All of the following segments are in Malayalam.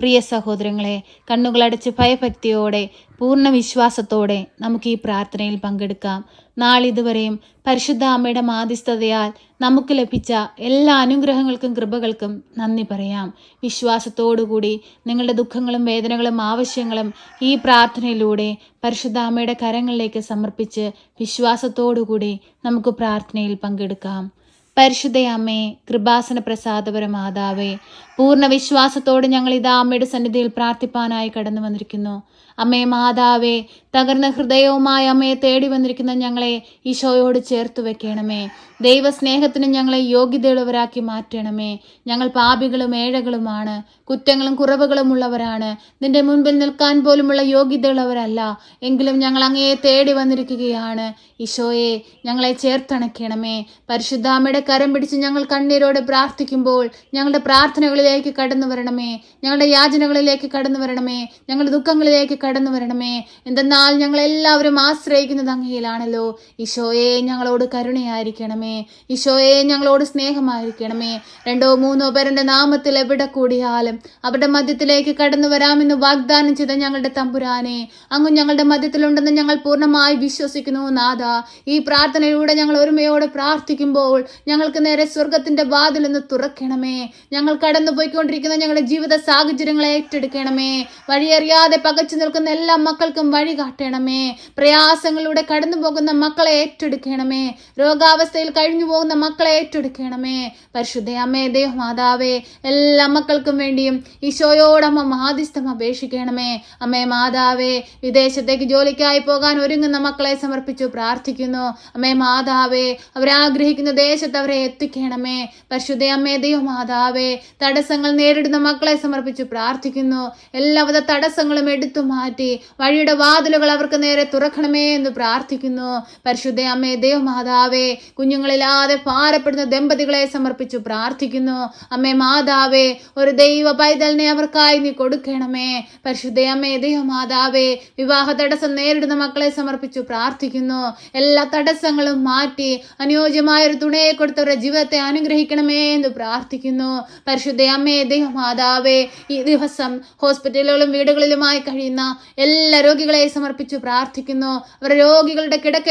പ്രിയ സഹോദരങ്ങളെ കണ്ണുകളടച്ച് ഭയഭക്തിയോടെ പൂർണ വിശ്വാസത്തോടെ നമുക്ക് ഈ പ്രാർത്ഥനയിൽ പങ്കെടുക്കാം. നാളിതുവരെയും പരിശുദ്ധ അമ്മയുടെ മാധ്യസ്ഥതയാൽ നമുക്ക് ലഭിച്ച എല്ലാ അനുഗ്രഹങ്ങൾക്കും കൃപകൾക്കും നന്ദി പറയാം. വിശ്വാസത്തോടുകൂടി നിങ്ങളുടെ ദുഃഖങ്ങളും വേദനകളും ആവശ്യങ്ങളും ഈ പ്രാർത്ഥനയിലൂടെ പരിശുദ്ധ അമ്മയുടെ കരങ്ങളിലേക്ക് സമർപ്പിച്ച് വിശ്വാസത്തോടുകൂടി നമുക്ക് പ്രാർത്ഥനയിൽ പങ്കെടുക്കാം. പരിശുദ്ധ അമ്മേ കൃപാസന പ്രസാദപര മാതാവേ പൂർണ വിശ്വാസത്തോടെ ഞങ്ങൾ ഇതാ അമ്മയുടെ സന്നിധിയിൽ പ്രാർത്ഥിപ്പാനായി കടന്നു വന്നിരിക്കുന്നു. അമ്മേ മാതാവേ തകർന്ന ഹൃദയവുമായി അമ്മയെ തേടി വന്നിരിക്കുന്ന ഞങ്ങളെ ഈശോയോട് ചേർത്ത് വെക്കണമേ. ദൈവസ്നേഹത്തിന് ഞങ്ങളെ യോഗ്യതയുള്ളവരാക്കി മാറ്റണമേ. ഞങ്ങൾ പാപികളും ഏഴകളുമാണ് കുറ്റങ്ങളും കുറവുകളും ഉള്ളവരാണ്. നിന്റെ മുൻപിൽ നിൽക്കാൻ പോലുമുള്ള യോഗ്യതയുള്ളവരല്ല എങ്കിലും ഞങ്ങൾ അങ്ങയെ തേടി വന്നിരിക്കുകയാണ്. ഈശോയെ ഞങ്ങളെ ചേർത്തണക്കണമേ. പരിശുദ്ധാമയുടെ കരം പിടിച്ച് ഞങ്ങൾ കണ്ണീരോടെ പ്രാർത്ഥിക്കുമ്പോൾ ഞങ്ങളുടെ പ്രാർത്ഥനകളിലേക്ക് കടന്നു വരണമേ. ഞങ്ങളുടെ യാചനകളിലേക്ക് കടന്നു വരണമേ. ഞങ്ങളുടെ ദുഃഖങ്ങളിലേക്ക് കടന്നു വരണമേ. എന്തെന്നാൽ ഞങ്ങൾ എല്ലാവരും ആശ്രയിക്കുന്നത് അങ്ങയിലാണല്ലോ. ഈശോയെ ഞങ്ങളോട് കരുണയായിരിക്കണമേ. ഈശോയെ ഞങ്ങളോട് സ്നേഹമായിരിക്കണമേ. രണ്ടോ മൂന്നോ പേരുടെ നാമത്തിൽ എവിടെ കൂടിയാലും അവരുടെ മധ്യത്തിലേക്ക് കടന്നു വരാമെന്ന് വാഗ്ദാനം ചെയ്ത ഞങ്ങളുടെ തമ്പുരാനെ. അങ്ങ് ഞങ്ങളുടെ മധ്യത്തിലുണ്ടെന്ന് ഞങ്ങൾ പൂർണമായി വിശ്വസിക്കുന്നു നാഥ. ഈ പ്രാർത്ഥനയിലൂടെ ഞങ്ങൾ ഒരുമയോടെ പ്രാർത്ഥിക്കുമ്പോൾ ഞങ്ങൾക്ക് നേരെ സ്വർഗത്തിന്റെ വാതിലൊന്ന് തുറക്കണമേ. ഞങ്ങൾ കടന്നു പോയിക്കൊണ്ടിരിക്കുന്ന ഞങ്ങളുടെ ജീവിത സാഹചര്യങ്ങളെ ഏറ്റെടുക്കണമേ. വഴിയറിയാതെ പകച്ചു നിൽക്കുന്ന എല്ലാ മക്കൾക്കും വഴി കാട്ടണമേ. പ്രയാസങ്ങളിലൂടെ കടന്നു പോകുന്ന മക്കളെ ഏറ്റെടുക്കണമേ. രോഗാവസ്ഥയിൽ കഴിഞ്ഞു പോകുന്ന മക്കളെ ഏറ്റെടുക്കണമേ. പരിശുദ്ധ അമ്മേ ദേവമാതാവേ എല്ലാ മക്കൾക്കും വേണ്ടിയും ഈശോയോടമ്മ മാധ്യസ്ഥം അപേക്ഷിക്കണമേ. അമ്മേ മാതാവേ വിദേശത്തേക്ക് ജോലിക്കായി പോകാൻ ഒരുങ്ങുന്ന മക്കളെ സമർപ്പിച്ചു പ്രാർത്ഥിക്കുന്നു. അമ്മേ മാതാവേ അവരാഗ്രഹിക്കുന്ന ദേശത്ത് അവരെ എത്തിക്കണമേ. പരിശുദ്ധ അമ്മേ ദൈവമാതാവേ തടസ്സങ്ങൾ നേരിടുന്ന മക്കളെ സമർപ്പിച്ചു പ്രാർത്ഥിക്കുന്നു. എല്ലാവിധ തടസ്സങ്ങളും എടുത്തു മാറ്റി വഴിയുടെ വാതിലുകൾ അവർക്ക് നേരെ തുറക്കണമേ എന്ന് പ്രാർത്ഥിക്കുന്നു. പരിശുദ്ധ അമ്മേ ദേവമാതാവേ കുഞ്ഞുങ്ങളില്ലാതെ ഭാരപ്പെടുന്ന ദമ്പതികളെ സമർപ്പിച്ചു പ്രാർത്ഥിക്കുന്നു. അമ്മേ മാതാവേ ഒരു ദൈവ പൈതലിനെ അവർക്കായി നീ കൊടുക്കണമേ. പരിശുദ്ധ അമ്മേ ദേവമാതാവേ വിവാഹ തടസ്സം നേരിടുന്ന മക്കളെ സമർപ്പിച്ചു പ്രാർത്ഥിക്കുന്നു. എല്ലാ തടസ്സങ്ങളും മാറ്റി അനുയോജ്യമായ ഒരു തുണയെ കൊടുത്തവരുടെ ജീവിതത്തെ അനുഗ്രഹിക്കണമേ എന്ന് പ്രാർത്ഥിക്കുന്നു. പരിശുദ്ധ അമ്മേ ദേവമാതാവേ ഈ ദിവസം ഹോസ്പിറ്റലുകളും വീടുകളിലുമായി കഴിയുന്ന എല്ലാ രോഗികളെ സമർപ്പിച്ചു പ്രാർത്ഥിക്കുന്നു. അവരുടെ രോഗികളുടെ കിടക്ക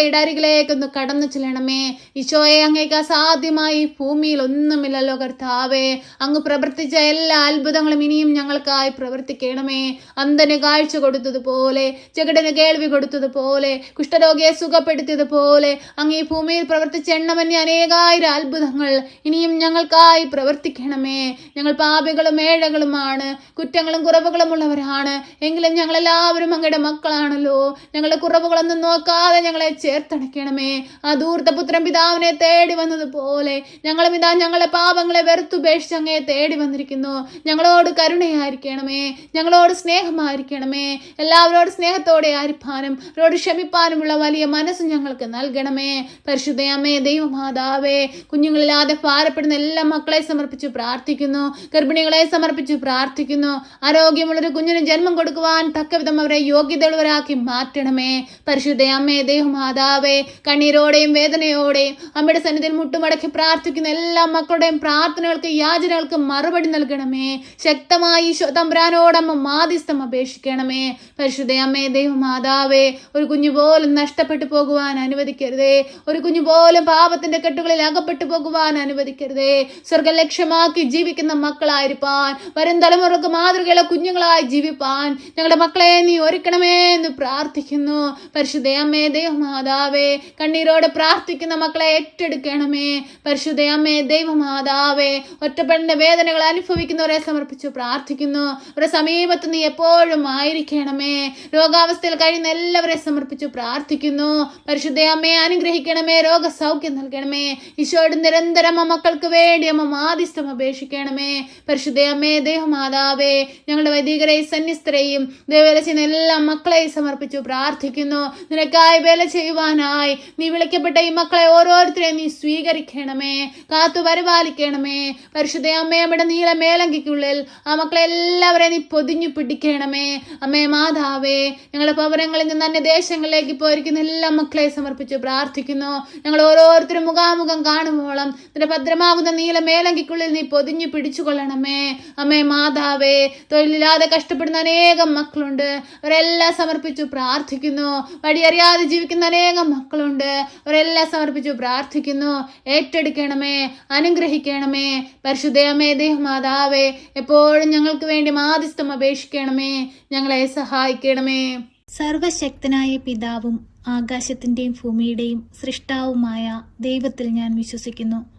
ഒന്ന് കടന്നു ചെല്ലണമേ. ഈശോയെ അങ്ങേക്ക് അസാധ്യമായി ഭൂമിയിൽ ഒന്നുമില്ലല്ലോ കർത്താവേ അങ്ങ് പ്രവർത്തിച്ച എല്ലാ അത്ഭുതങ്ങളും ഇനിയും ഞങ്ങൾക്കായി പ്രവർത്തിക്കണമേ. അന്തന് കാഴ്ച കൊടുത്തതുപോലെ ചെകിടന് കേൾവി കൊടുത്തതുപോലെ കുഷ്ഠരോഗിയെ സുഖപ്പെടുത്തിയതുപോലെ അങ്ങ് ഈ ഭൂമിയിൽ പ്രവർത്തിച്ച എണ്ണമന്യ അനേകായിരം അത്ഭുതങ്ങൾ ഇനിയും ഞങ്ങൾക്കായി പ്രവർത്തിക്കണമേ. ഞങ്ങൾ പാപികളും ഏഴകളുമാണ് കുറ്റങ്ങളും കുറവുകളും ഉള്ളവരാണ് എങ്കിലും ഞങ്ങളെല്ലാവരും അങ്ങയുടെ മക്കളാണല്ലോ. ഞങ്ങളുടെ കുറവുകളൊന്നും നോക്കാതെ ഞങ്ങളെ ചേർത്തണയ്ക്കണമേ ആ ദൂർത്തപുത്രൻ പിതാവിനെ തേടി വന്നതുപോലെ ഞങ്ങളും ഇതാ ഞങ്ങളെ പാപങ്ങളെ വെറുത്തുപേക്ഷിച്ച് അങ്ങയെ തേടി വന്നിരിക്കുന്നു. ഞങ്ങളോട് കരുണയായിരിക്കണമേ. ഞങ്ങളോട് സ്നേഹമായിരിക്കണമേ. എല്ലാവരോട് സ്നേഹത്തോടെ ആയിരിക്കാനും അവരോട് ക്ഷമിപ്പാനുമുള്ള വലിയ മനസ്സ് ഞങ്ങൾക്ക് നൽകണമേ. പരിശുദ്ധയമ്മേ ദൈവമാതാവേ കുഞ്ഞുങ്ങളില്ലാതെ ഭാരപ്പെടുന്ന എല്ലാ മക്കളെ സമർപ്പിച്ച് പ്രാർത്ഥിക്കുന്നു. ഗർഭിണികളെ സമർപ്പിച്ച് പ്രാർത്ഥിക്കുന്നു. ആരോഗ്യമുള്ളൊരു കുഞ്ഞിന് ജന്മം കൊടുക്കുവാൻ തക്കവിധം അവരെ യോഗ്യതയുള്ളവരാക്കി മാറ്റണമേ. പരിശുദ്ധ അമ്മേ ദൈവമാതാവേ കണ്ണീരോടെയും വേദനയോടെയും അമ്മയുടെ സന്നിധിയിൽ മുട്ടുമടക്കി പ്രാർത്ഥിക്കുന്ന എല്ലാ മക്കളുടെയും പ്രാർത്ഥനകൾക്ക് യാചനകൾക്ക് മറുപടി നൽകണമേ. ശക്തമായി തമ്പുരാനോടമ്മ മാധ്യസ്ഥം അപേക്ഷിക്കണമേ. പരിശുദ്ധ അമ്മേ ദൈവമാതാവേ ഒരു കുഞ്ഞു പോലും നഷ്ടപ്പെട്ടു പോകുവാൻ അനുവദിക്കരുതേ. ഒരു കുഞ്ഞു പോലും പാപത്തിന്റെ കെട്ടുകളിൽ അകപ്പെട്ടു പോകുവാൻ അനുവദിക്കരുതേ. സ്വർഗ ലക്ഷ്യമാക്കി ജീവിക്കുന്ന മക്കളായിരിക്കാൻ വരും തലമുറയ്ക്ക് മാതൃകയുള്ള കുഞ്ഞുങ്ങളായി ജീവിപ്പാൻ ഞങ്ങളുടെ മക്കളെ നീ ഒരുക്കണമേ എന്ന് പ്രാർത്ഥിക്കുന്നു. പരിശുദ്ധയമ്മേ ദൈവമാതാവേ കണ്ണീരോടെ പ്രാർത്ഥിക്കുന്ന മക്കളെ ഏറ്റെടുക്കണമേ. പരിശുദ്ധയമ്മേ ദൈവമാതാവേ ഒറ്റപ്പെടേണ്ട വേദനകൾ അനുഭവിക്കുന്നവരെ സമർപ്പിച്ചു പ്രാർത്ഥിക്കുന്നു. അവരുടെ സമീപത്ത് നീ എപ്പോഴും ആയിരിക്കണമേ. രോഗാവസ്ഥയിൽ കഴിയുന്ന എല്ലാവരെ സമർപ്പിച്ചു പ്രാർത്ഥിക്കുന്നു. പരിശുദ്ധയമ്മയെ അനുഗ്രഹിക്കണമേ രോഗസൗഖ്യം നൽകണമേ. ഈശോയുടെ നിരന്തരം മക്കൾക്ക് വേണ്ടി അമ്മ മാധ്യസ്ഥം അപേക്ഷിക്കണമേ. പരിശുദ്ധയമ്മേ ദേവമാതാവേ ഞങ്ങളുടെ വൈദികരെയും സന്യസ്തരെയും ദേവ ചെയ്യുന്ന എല്ലാ മക്കളെയും സമർപ്പിച്ചു പ്രാർത്ഥിക്കുന്നു. നിനക്കായി വേല ചെയ്യുവാനായി നീ വിളിക്കപ്പെട്ട ഈ മക്കളെ ഓരോരുത്തരെയും നീ സ്വീകരിക്കണമേ കാത്തു പരിപാലിക്കണമേ. പരിശുദ്ധ അമ്മയമ്മയുടെ നീല മേലങ്കിക്കുള്ളിൽ ആ മക്കളെ എല്ലാവരെയും നീ പൊതിഞ്ഞു പിടിക്കണമേ. അമ്മേ മാതാവേ ഞങ്ങളുടെ പൗരങ്ങളിൽ നിന്ന് തന്നെ ദേശങ്ങളിലേക്ക് പോയിരിക്കുന്ന എല്ലാ മക്കളെയും സമർപ്പിച്ചു പ്രാർത്ഥിക്കുന്നു. ഞങ്ങൾ ഓരോരുത്തരും മുഖാമുഖം കാണുമ്പോളം നിന്റെ ഭദ്രമാകുന്ന നീല മേലങ്കിക്കുള്ളിൽ നീ പൊതിഞ്ഞു പിടിച്ചുകൊള്ളണമേ. അമ്മേ മാതാവേ തൊഴിലില്ലാതെ കഷ്ടപ്പെടുന്ന അനേകം മക്കളുണ്ട്. അവരെല്ലാം സമർപ്പിച്ചു പ്രാർത്ഥിക്കുന്നു. വഴിയറിയാതെ ജീവിക്കുന്ന അനേകം മക്കളുണ്ട്. അവരെല്ലാം സമർപ്പിച്ചു പ്രാർത്ഥിക്കുന്നു. ഏറ്റെടുക്കണമേ അനുഗ്രഹിക്കണമേ. പരിശുദ്ധയമേ ദേഹമാതാവേ എപ്പോഴും ഞങ്ങൾക്ക് വേണ്ടി മാധ്യസ്ഥം അപേക്ഷിക്കണമേ. ഞങ്ങളെ സഹായിക്കണമേ. സർവശക്തനായ പിതാവും ആകാശത്തിന്റെയും ഭൂമിയുടെയും സൃഷ്ടാവുമായ ദൈവത്തിൽ ഞാൻ വിശ്വസിക്കുന്നു.